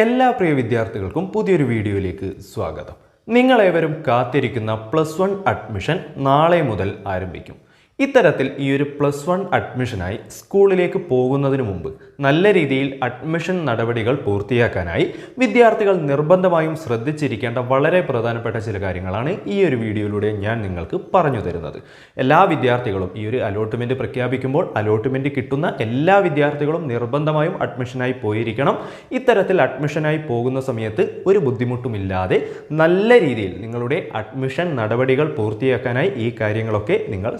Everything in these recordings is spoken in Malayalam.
എല്ലാ പ്രിയ വിദ്യാർത്ഥികൾക്കും പുതിയൊരു വീഡിയോയിലേക്ക് സ്വാഗതം. നിങ്ങളേവരും കാത്തിരിക്കുന്ന പ്ലസ് വൺ അഡ്മിഷൻ നാളെ മുതൽ ആരംഭിക്കും. ഇത്തരത്തിൽ ഈ ഒരു പ്ലസ് വൺ അഡ്മിഷനായി സ്കൂളിലേക്ക് പോകുന്നതിന് മുമ്പ് നല്ല രീതിയിൽ അഡ്മിഷൻ നടപടികൾ പൂർത്തിയാക്കാനായി വിദ്യാർത്ഥികൾ നിർബന്ധമായും ശ്രദ്ധിച്ചിരിക്കേണ്ട വളരെ പ്രധാനപ്പെട്ട ചില കാര്യങ്ങളാണ് ഈ ഒരു വീഡിയോയിലൂടെ ഞാൻ നിങ്ങൾക്ക് പറഞ്ഞു തരുന്നത്. എല്ലാ വിദ്യാർത്ഥികളും ഈ ഒരു അലോട്ട്മെന്റ് പ്രഖ്യാപിക്കുമ്പോൾ അലോട്ട്മെന്റ് കിട്ടുന്ന എല്ലാ വിദ്യാർത്ഥികളും നിർബന്ധമായും അഡ്മിഷനായി പോയിരിക്കണം. ഇത്തരത്തിൽ അഡ്മിഷനായി പോകുന്ന സമയത്ത് ഒരു ബുദ്ധിമുട്ടുമില്ലാതെ നല്ല രീതിയിൽ നിങ്ങളുടെ അഡ്മിഷൻ നടപടികൾ പൂർത്തിയാക്കാനായി ഈ കാര്യങ്ങളൊക്കെ നിങ്ങൾ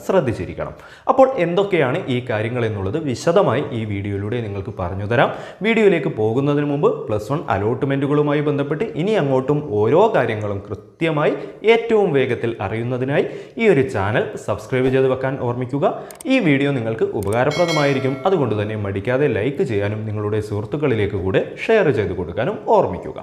ശ്രദ്ധിച്ചിരിക്കണം അപ്പോൾ എന്തൊക്കെയാണ് ഈ കാര്യങ്ങൾ എന്നുള്ളത് വിശദമായി ഈ വീഡിയോയിലൂടെ നിങ്ങൾക്ക് പറഞ്ഞു തരാം. വീഡിയോയിലേക്ക് പോകുന്നതിന് മുമ്പ് പ്ലസ് വൺ അലോട്ട്മെന്റുകളുമായി ബന്ധപ്പെട്ട് ഇനി അങ്ങോട്ടും ഓരോ കാര്യങ്ങളും കൃത്യമായി ഏറ്റവും വേഗത്തിൽ അറിയുന്നതിനായി ഈ ഒരു ചാനൽ സബ്സ്ക്രൈബ് ചെയ്ത് വെക്കാൻ ഓർമ്മിക്കുക. ഈ വീഡിയോ നിങ്ങൾക്ക് ഉപകാരപ്രദമായിരിക്കും. അതുകൊണ്ട് തന്നെ മടിക്കാതെ ലൈക്ക് ചെയ്യാനും നിങ്ങളുടെ സുഹൃത്തുക്കളിലേക്ക് കൂടെ ഷെയർ ചെയ്ത് കൊടുക്കാനും ഓർമ്മിക്കുക.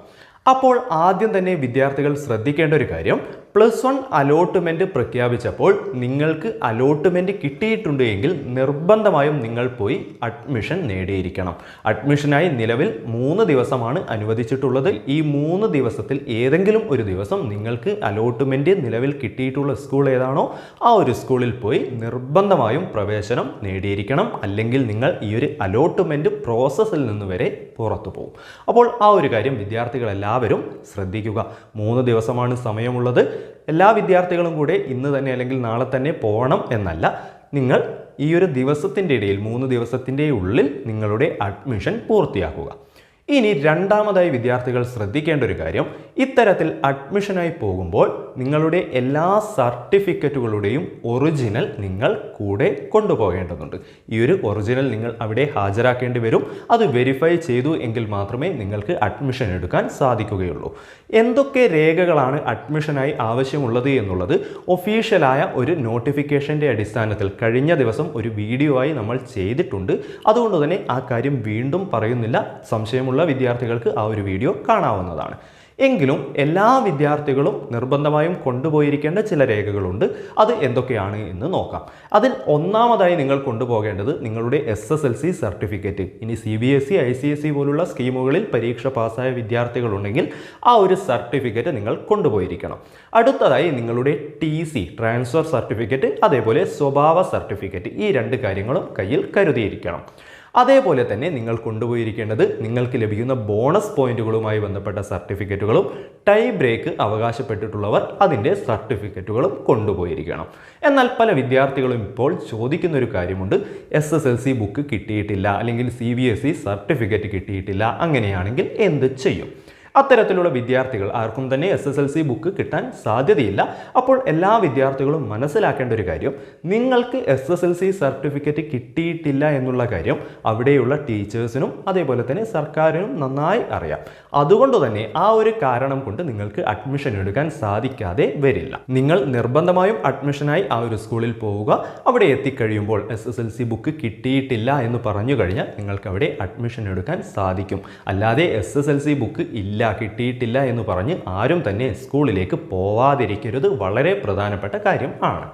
അപ്പോൾ ആദ്യം തന്നെ വിദ്യാർത്ഥികൾ ശ്രദ്ധിക്കേണ്ട ഒരു കാര്യം പ്ലസ് വൺ അലോട്ട്മെന്റ് പ്രഖ്യാപിച്ചപ്പോൾ നിങ്ങൾക്ക് അലോട്ട്മെന്റ് കിട്ടിയിട്ടുണ്ട് എങ്കിൽ നിർബന്ധമായും നിങ്ങൾ പോയി അഡ്മിഷൻ നേടിയിരിക്കണം. അഡ്മിഷനായി നിലവിൽ മൂന്ന് ദിവസമാണ് അനുവദിച്ചിട്ടുള്ളത്. ഈ മൂന്ന് ദിവസത്തിൽ ഏതെങ്കിലും ഒരു ദിവസം നിങ്ങൾക്ക് അലോട്ട്മെന്റ് നിലവിൽ കിട്ടിയിട്ടുള്ള സ്കൂൾ ഏതാണോ ആ ഒരു സ്കൂളിൽ പോയി നിർബന്ധമായും പ്രവേശനം നേടിയിരിക്കണം. അല്ലെങ്കിൽ നിങ്ങൾ ഈ ഒരു അലോട്ട്മെന്റ് പ്രോസസ്സിൽ നിന്ന് വരെ പുറത്തു പോകും. അപ്പോൾ ആ ഒരു കാര്യം വിദ്യാർത്ഥികളെല്ലാവരും ശ്രദ്ധിക്കുക. മൂന്ന് ദിവസമാണ് സമയമുള്ളത്. എല്ലാ വിദ്യാർത്ഥികളും കൂടെ ഇന്ന് തന്നെ അല്ലെങ്കിൽ നാളെ തന്നെ പോകണം എന്നല്ല. നിങ്ങൾ ഈ ഒരു ദിവസത്തിന്റെ ഇടയിൽ മൂന്ന് ദിവസത്തിന്റെ ഉള്ളിൽ നിങ്ങളുടെ അഡ്മിഷൻ പൂർത്തിയാക്കുക. ഇനി രണ്ടാമതായി വിദ്യാർത്ഥികൾ ശ്രദ്ധിക്കേണ്ട ഒരു കാര്യം ഇത്തരത്തിൽ അഡ്മിഷനായി പോകുമ്പോൾ നിങ്ങളുടെ എല്ലാ സർട്ടിഫിക്കറ്റുകളുടെയും ഒറിജിനൽ നിങ്ങൾ കൂടെ കൊണ്ടുപോകേണ്ടതുണ്ട്. ഈ ഒരു ഒറിജിനൽ നിങ്ങൾ അവിടെ ഹാജരാക്കേണ്ടി വരും. അത് വെരിഫൈ ചെയ്തു എങ്കിൽ മാത്രമേ നിങ്ങൾക്ക് അഡ്മിഷൻ എടുക്കാൻ സാധിക്കുകയുള്ളൂ. എന്തൊക്കെ രേഖകളാണ് അഡ്മിഷനായി ആവശ്യമുള്ളത് എന്നുള്ളത് ഒഫീഷ്യലായ ഒരു നോട്ടിഫിക്കേഷന്റെ അടിസ്ഥാനത്തിൽ കഴിഞ്ഞ ദിവസം ഒരു വീഡിയോ ആയി നമ്മൾ ചെയ്തിട്ടുണ്ട്. അതുകൊണ്ട് തന്നെ ആ കാര്യം വീണ്ടും പറയുന്നില്ല. സംശയമുള്ള വിദ്യാർത്ഥികൾക്ക് ആ ഒരു വീഡിയോ കാണാവുന്നതാണ്. എങ്കിലും എല്ലാ വിദ്യാർത്ഥികളും നിർബന്ധമായും കൊണ്ടുപോയിരിക്കേണ്ട ചില രേഖകളുണ്ട്. അത് എന്തൊക്കെയാണ് എന്ന് നോക്കാം. അതിൽ ഒന്നാമതായി നിങ്ങൾ കൊണ്ടുപോകേണ്ടത് നിങ്ങളുടെ S S L C certificate. ഇനി C B S E I C S പോലുള്ള സ്കീമുകളിൽ പരീക്ഷ പാസ്സായ വിദ്യാർത്ഥികളുണ്ടെങ്കിൽ ആ ഒരു സർട്ടിഫിക്കറ്റ് നിങ്ങൾ കൊണ്ടുപോയിരിക്കണം. അടുത്തതായി നിങ്ങളുടെ ടി സി ട്രാൻസ്ഫർ സർട്ടിഫിക്കറ്റ് അതേപോലെ സ്വഭാവ സർട്ടിഫിക്കറ്റ് ഈ രണ്ട് കാര്യങ്ങളും കയ്യിൽ കരുതിയിരിക്കണം. അതേപോലെ തന്നെ നിങ്ങൾ കൊണ്ടുപോയിരിക്കേണ്ടത് നിങ്ങൾക്ക് ലഭിക്കുന്ന ബോണസ് പോയിന്റുകളുമായി ബന്ധപ്പെട്ട സർട്ടിഫിക്കറ്റുകളും ടൈ ബ്രേക്ക് അവകാശപ്പെട്ടിട്ടുള്ളവർ അതിന്റെ സർട്ടിഫിക്കറ്റുകളും കൊണ്ടുപോയിരിക്കണം. എന്നാൽ പല വിദ്യാർത്ഥികളും ഇപ്പോൾ ചോദിക്കുന്ന ഒരു കാര്യമുണ്ട്. S S L C book കിട്ടിയിട്ടില്ല അല്ലെങ്കിൽ C B S E certificate കിട്ടിയിട്ടില്ല അങ്ങനെയാണെങ്കിൽ എന്ത് ചെയ്യും? അത്തരത്തിലുള്ള വിദ്യാർത്ഥികൾ ആർക്കും തന്നെ S S L C book കിട്ടാൻ സാധ്യതയില്ല. അപ്പോൾ എല്ലാ വിദ്യാർത്ഥികളും മനസ്സിലാക്കേണ്ട ഒരു കാര്യം നിങ്ങൾക്ക് S S L C certificate കിട്ടിയിട്ടില്ല എന്നുള്ള കാര്യം അവിടെയുള്ള ടീച്ചേഴ്സിനും അതേപോലെ തന്നെ സർക്കാരിനും നന്നായി അറിയാം. അതുകൊണ്ട് തന്നെ ആ ഒരു കാരണം കൊണ്ട് നിങ്ങൾക്ക് അഡ്മിഷൻ എടുക്കാൻ സാധിക്കാതെ വരില്ല. നിങ്ങൾ നിർബന്ധമായും അഡ്മിഷനായി ആ ഒരു സ്കൂളിൽ പോവുക. അവിടെ എത്തിക്കഴിയുമ്പോൾ S S L C book കിട്ടിയിട്ടില്ല എന്ന് പറഞ്ഞു കഴിഞ്ഞാൽ നിങ്ങൾക്ക് അവിടെ അഡ്മിഷൻ എടുക്കാൻ സാധിക്കും. അല്ലാതെ S S L C book ഇല്ല കിട്ടിയിട്ടില്ല എന്ന് പറഞ്ഞ് ആരും തന്നെ സ്കൂളിലേക്ക് പോവാതിരിക്കരുത്. വളരെ പ്രധാനപ്പെട്ട കാര്യം ആണ്.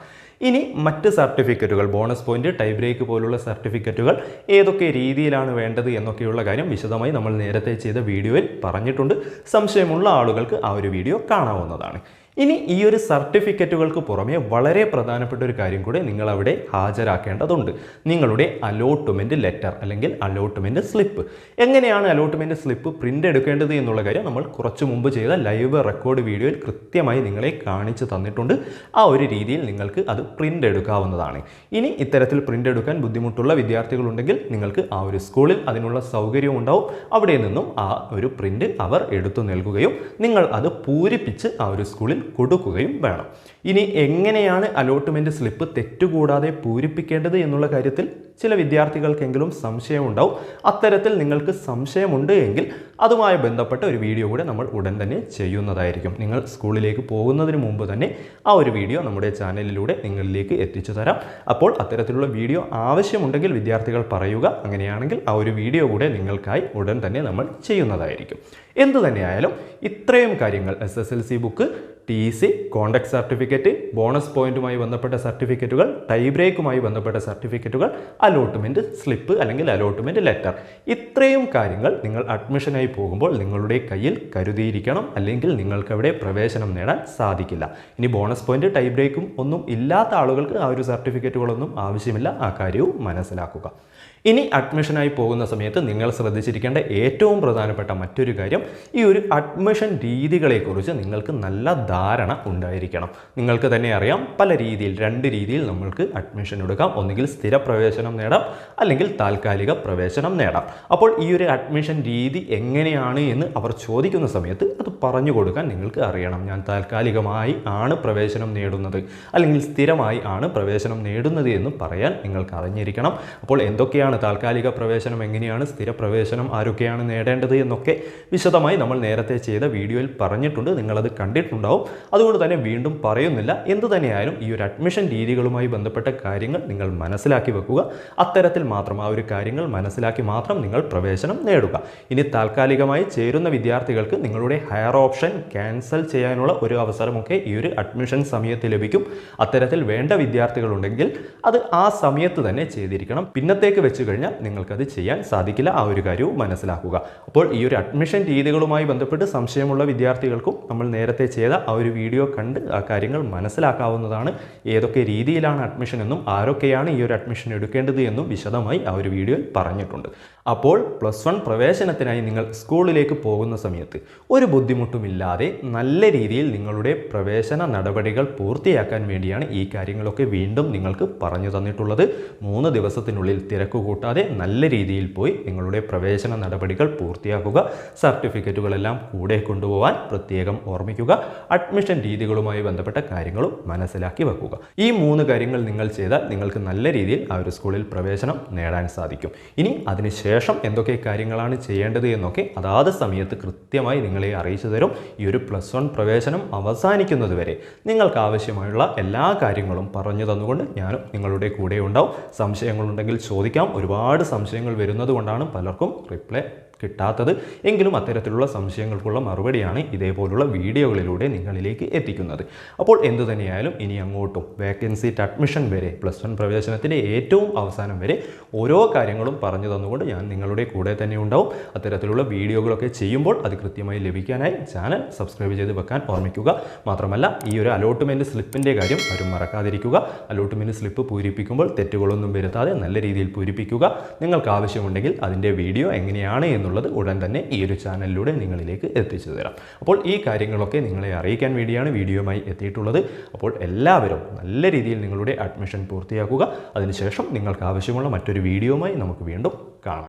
ഇനി മറ്റ് സർട്ടിഫിക്കറ്റുകൾ ബോണസ് പോയിന്റ് ടൈ ബ്രേക്ക് പോലുള്ള സർട്ടിഫിക്കറ്റുകൾ ഏതൊക്കെ രീതിയിലാണ് വേണ്ടത് എന്നൊക്കെയുള്ള കാര്യം വിശദമായി നമ്മൾ നേരത്തെ ചെയ്ത വീഡിയോയിൽ പറഞ്ഞിട്ടുണ്ട്. സംശയമുള്ള ആളുകൾക്ക് ആ ഒരു വീഡിയോ കാണാവുന്നതാണ്. ഇനി ഈ ഒരു സർട്ടിഫിക്കറ്റുകൾക്ക് പുറമെ വളരെ പ്രധാനപ്പെട്ട ഒരു കാര്യം കൂടെ നിങ്ങൾ അവിടെ ഹാജരാക്കേണ്ടതുണ്ട്. നിങ്ങളുടെ അലോട്ട്മെന്റ് ലെറ്റർ അല്ലെങ്കിൽ അലോട്ട്മെന്റ് സ്ലിപ്പ് എങ്ങനെയാണ് അലോട്ട്മെന്റ് സ്ലിപ്പ് പ്രിന്റ് എടുക്കേണ്ടത് എന്നുള്ള കാര്യം നമ്മൾ കുറച്ച് മുമ്പ് ചെയ്ത ലൈവ് റെക്കോർഡ് വീഡിയോയിൽ കൃത്യമായി നിങ്ങളെ കാണിച്ചു തന്നിട്ടുണ്ട്. ആ ഒരു രീതിയിൽ നിങ്ങൾക്ക് അത് പ്രിന്റ് എടുക്കാവുന്നതാണ്. ഇനി ഇത്തരത്തിൽ പ്രിന്റ് എടുക്കാൻ ബുദ്ധിമുട്ടുള്ള വിദ്യാർത്ഥികളുണ്ടെങ്കിൽ നിങ്ങൾക്ക് ആ ഒരു സ്കൂളിൽ അതിനുള്ള സൗകര്യവും ഉണ്ടാവും. അവിടെ നിന്നും ആ ഒരു പ്രിന്റ് അവർ എടുത്തു നൽകുകയും നിങ്ങൾ അത് പൂരിപ്പിച്ച് ആ ഒരു സ്കൂളിൽ കൊടുക്കുകയും വേണം. ഇനി എങ്ങനെയാണ് അലോട്ട്മെന്റ് സ്ലിപ്പ് തെറ്റുകൂടാതെ പൂരിപ്പിക്കേണ്ടത് എന്നുള്ള കാര്യത്തിൽ ചില വിദ്യാർത്ഥികൾക്കെങ്കിലും സംശയമുണ്ടാവും. അത്തരത്തിൽ നിങ്ങൾക്ക് സംശയമുണ്ട് എങ്കിൽ അതുമായി ബന്ധപ്പെട്ട ഒരു വീഡിയോ കൂടെ നമ്മൾ ഉടൻ തന്നെ ചെയ്യുന്നതായിരിക്കും. നിങ്ങൾ സ്കൂളിലേക്ക് പോകുന്നതിന് മുമ്പ് തന്നെ ആ ഒരു വീഡിയോ നമ്മുടെ ചാനലിലൂടെ നിങ്ങളിലേക്ക് എത്തിച്ചു തരാം. അപ്പോൾ അത്തരത്തിലുള്ള വീഡിയോ ആവശ്യമുണ്ടെങ്കിൽ വിദ്യാർത്ഥികൾ പറയുക. അങ്ങനെയാണെങ്കിൽ ആ ഒരു വീഡിയോ കൂടെ നിങ്ങൾക്കായി ഉടൻ തന്നെ നമ്മൾ ചെയ്യുന്നതായിരിക്കും. എന്തു തന്നെയായാലും ഇത്രയും കാര്യങ്ങൾ S S L C book T C contact certificate bonus പോയിന്റുമായി ബന്ധപ്പെട്ട സർട്ടിഫിക്കറ്റുകൾ ടൈ ബ്രേക്കുമായി ബന്ധപ്പെട്ട സർട്ടിഫിക്കറ്റുകൾ അലോട്ട്മെന്റ് സ്ലിപ്പ് അല്ലെങ്കിൽ അലോട്ട്മെന്റ് ലെറ്റർ ഇത്രയും കാര്യങ്ങൾ നിങ്ങൾ അഡ്മിഷനായി പോകുമ്പോൾ നിങ്ങളുടെ കയ്യിൽ കരുതിയിരിക്കണം. അല്ലെങ്കിൽ നിങ്ങൾക്ക് അവിടെ പ്രവേശനം നേടാൻ സാധിക്കില്ല. ഇനി ബോണസ് പോയിന്റ് ടൈ ബ്രേക്കും ഒന്നും ഇല്ലാത്ത ആളുകൾക്ക് ആ ഒരു സർട്ടിഫിക്കറ്റുകളൊന്നും ആവശ്യമില്ല. ആ കാര്യവും മനസ്സിലാക്കുക. ഇനി അഡ്മിഷനായി പോകുന്ന സമയത്ത് നിങ്ങൾ ശ്രദ്ധിച്ചിരിക്കേണ്ട ഏറ്റവും പ്രധാനപ്പെട്ട മറ്റൊരു കാര്യം ഈ ഒരു അഡ്മിഷൻ രീതികളെക്കുറിച്ച് നിങ്ങൾക്ക് നല്ല ധാരണ ഉണ്ടായിരിക്കണം. നിങ്ങൾക്ക് തന്നെ അറിയാം പല രീതിയിൽ രണ്ട് രീതിയിൽ നമ്മൾക്ക് അഡ്മിഷൻ എടുക്കാം. ഒന്നുകിൽ സ്ഥിര പ്രവേശനം നേടാം അല്ലെങ്കിൽ താൽക്കാലിക പ്രവേശനം നേടാം. അപ്പോൾ ഈ ഒരു അഡ്മിഷൻ രീതി എങ്ങനെയാണ് എന്ന് അവർ ചോദിക്കുന്ന സമയത്ത് അത് പറഞ്ഞു കൊടുക്കാൻ നിങ്ങൾക്ക് അറിയണം. ഞാൻ താൽക്കാലികമായി ആണ് പ്രവേശനം നേടുന്നത് അല്ലെങ്കിൽ സ്ഥിരമായി ആണ് പ്രവേശനം നേടുന്നത് എന്ന് പറയാൻ നിങ്ങൾക്ക് അറിഞ്ഞിരിക്കണം. അപ്പോൾ എന്തൊക്കെയാണ് താൽക്കാലിക പ്രവേശനം എങ്ങനെയാണ് സ്ഥിര പ്രവേശനം ആരൊക്കെയാണ് നേടേണ്ടത് എന്നൊക്കെ വിശദമായി നമ്മൾ നേരത്തെ ചെയ്ത വീഡിയോയിൽ പറഞ്ഞിട്ടുണ്ട്. നിങ്ങളത് കണ്ടിട്ടുണ്ടാവും. അതുകൊണ്ട് തന്നെ വീണ്ടും പറയുന്നില്ല. എന്തു തന്നെയായാലും ഈ ഒരു അഡ്മിഷൻ രീതികളുമായി ബന്ധപ്പെട്ട കാര്യങ്ങൾ നിങ്ങൾ മനസ്സിലാക്കി വെക്കുക. അത്തരത്തിൽ മാത്രം ആ ഒരു കാര്യങ്ങൾ മനസ്സിലാക്കി മാത്രം നിങ്ങൾ പ്രവേശനം നേടുക. ഇനി താൽക്കാലികമായി ചേരുന്ന വിദ്യാർത്ഥികൾക്ക് നിങ്ങളുടെ ഹയർ ഓപ്ഷൻ ക്യാൻസൽ ചെയ്യാനുള്ള ഒരു അവസരമൊക്കെ ഈ ഒരു അഡ്മിഷൻ സമയത്ത് ലഭിക്കും. അത്തരത്തിൽ വേണ്ട വിദ്യാർത്ഥികളുണ്ടെങ്കിൽ അത് ആ സമയത്ത് തന്നെ ചെയ്തിരിക്കണം. പിന്നത്തേക്ക് വെച്ച് കഴിഞ്ഞാൽ നിങ്ങൾക്കത് ചെയ്യാൻ സാധിക്കില്ല. ആ ഒരു കാര്യവും മനസ്സിലാക്കുക. അപ്പോൾ ഈ ഒരു അഡ്മിഷൻ രീതികളുമായി ബന്ധപ്പെട്ട് സംശയമുള്ള വിദ്യാർത്ഥികൾക്കും നമ്മൾ നേരത്തെ ചെയ്ത ആ ഒരു വീഡിയോ കണ്ട് ആ കാര്യങ്ങൾ മനസ്സിലാക്കാവുന്നതാണ്. ഏതൊക്കെ രീതിയിലാണ് അഡ്മിഷൻ എന്നും ആരൊക്കെയാണ് ഈ ഒരു അഡ്മിഷൻ എടുക്കേണ്ടത് എന്നും വിശദമായി ആ ഒരു വീഡിയോയിൽ പറഞ്ഞിട്ടുണ്ട്. അപ്പോൾ പ്ലസ് വൺ പ്രവേശനത്തിനായി നിങ്ങൾ സ്കൂളിലേക്ക് പോകുന്ന സമയത്ത് ഒരു ബുദ്ധിമുട്ടുമില്ലാതെ നല്ല രീതിയിൽ നിങ്ങളുടെ പ്രവേശന നടപടികൾ പൂർത്തിയാക്കാൻ വേണ്ടിയാണ് ഈ കാര്യങ്ങളൊക്കെ വീണ്ടും നിങ്ങൾക്ക് പറഞ്ഞു തന്നിട്ടുള്ളത്. മൂന്ന് ദിവസത്തിനുള്ളിൽ തിരക്ക് കൂട്ടാതെ നല്ല രീതിയിൽ പോയി നിങ്ങളുടെ പ്രവേശന നടപടികൾ പൂർത്തിയാക്കുക. സർട്ടിഫിക്കറ്റുകളെല്ലാം കൂടെ കൊണ്ടുപോകാൻ പ്രത്യേകം ഓർമ്മിക്കുക. അഡ്മിഷൻ രീതികളുമായി ബന്ധപ്പെട്ട കാര്യങ്ങളും മനസ്സിലാക്കി വെക്കുക. ഈ മൂന്ന് കാര്യങ്ങൾ നിങ്ങൾ ചെയ്താൽ നിങ്ങൾക്ക് നല്ല രീതിയിൽ ആ ഒരു സ്കൂളിൽ പ്രവേശനം നേടാൻ സാധിക്കും. ഇനി അതിനുശേഷം എന്തൊക്കെ കാര്യങ്ങളാണ് ചെയ്യേണ്ടത് എന്നൊക്കെ അതാത് സമയത്ത് കൃത്യമായി നിങ്ങളെ അറിയിച്ചു തരും. ഈ ഒരു പ്ലസ് വൺ പ്രവേശനം അവസാനിക്കുന്നതുവരെ നിങ്ങൾക്ക് ആവശ്യമായുള്ള എല്ലാ കാര്യങ്ങളും പറഞ്ഞു തന്നുകൊണ്ട് ഞാനും നിങ്ങളുടെ കൂടെ ഉണ്ടാവും. സംശയങ്ങളുണ്ടെങ്കിൽ ചോദിക്കാം. ഒരുപാട് സംശയങ്ങൾ വരുന്നത് കൊണ്ടാണ് പലർക്കും റിപ്ലൈ കിട്ടാത്തത്. എങ്കിലും അത്തരത്തിലുള്ള സംശയങ്ങൾക്കുള്ള മറുപടിയാണ് ഇതേപോലുള്ള വീഡിയോകളിലൂടെ നിങ്ങളിലേക്ക് എത്തിക്കുന്നത്. അപ്പോൾ എന്തു തന്നെയായാലും ഇനി അങ്ങോട്ടും വേക്കൻസി അഡ്മിഷൻ വരെ പ്ലസ് വൺ പ്രവേശനത്തിന്റെ ഏറ്റവും അവസാനം വരെ ഓരോ കാര്യങ്ങളും പറഞ്ഞു തന്നുകൊണ്ട് ഞാൻ നിങ്ങളുടെ കൂടെ തന്നെ ഉണ്ടാവും. അത്തരത്തിലുള്ള വീഡിയോകളൊക്കെ ചെയ്യുമ്പോൾ അത് കൃത്യമായി ലഭിക്കാനായി ചാനൽ സബ്സ്ക്രൈബ് ചെയ്ത് വെക്കാൻ ഓർമ്മിക്കുക. മാത്രമല്ല ഈ ഒരു അലോട്ട്മെന്റ് സ്ലിപ്പിന്റെ കാര്യം ആരും മറക്കാതിരിക്കുക. അലോട്ട്മെന്റ് സ്ലിപ്പ് പൂരിപ്പിക്കുമ്പോൾ തെറ്റുകളൊന്നും വരുത്താതെ നല്ല രീതിയിൽ പൂരിപ്പിക്കുക. നിങ്ങൾക്ക് ആവശ്യമുണ്ടെങ്കിൽ അതിന്റെ വീഡിയോ എങ്ങനെയാണ് എന്നുള്ളത് ഉടൻ തന്നെ ഈ ഒരു ചാനലിലൂടെ നിങ്ങളിലേക്ക് എത്തിച്ചു തരാം. അപ്പോൾ ഈ കാര്യങ്ങളൊക്കെ നിങ്ങളെ അറിയിക്കാൻ വേണ്ടിയാണ് വീഡിയോയുമായി എത്തിയിട്ടുള്ളത്. അപ്പോൾ എല്ലാവരും നല്ല രീതിയിൽ നിങ്ങളുടെ അഡ്മിഷൻ പൂർത്തിയാക്കുക. അതിനുശേഷം നിങ്ങൾക്ക് ആവശ്യമുള്ള മറ്റൊരു വീഡിയോയുമായി നമുക്ക് വീണ്ടും കാണാം.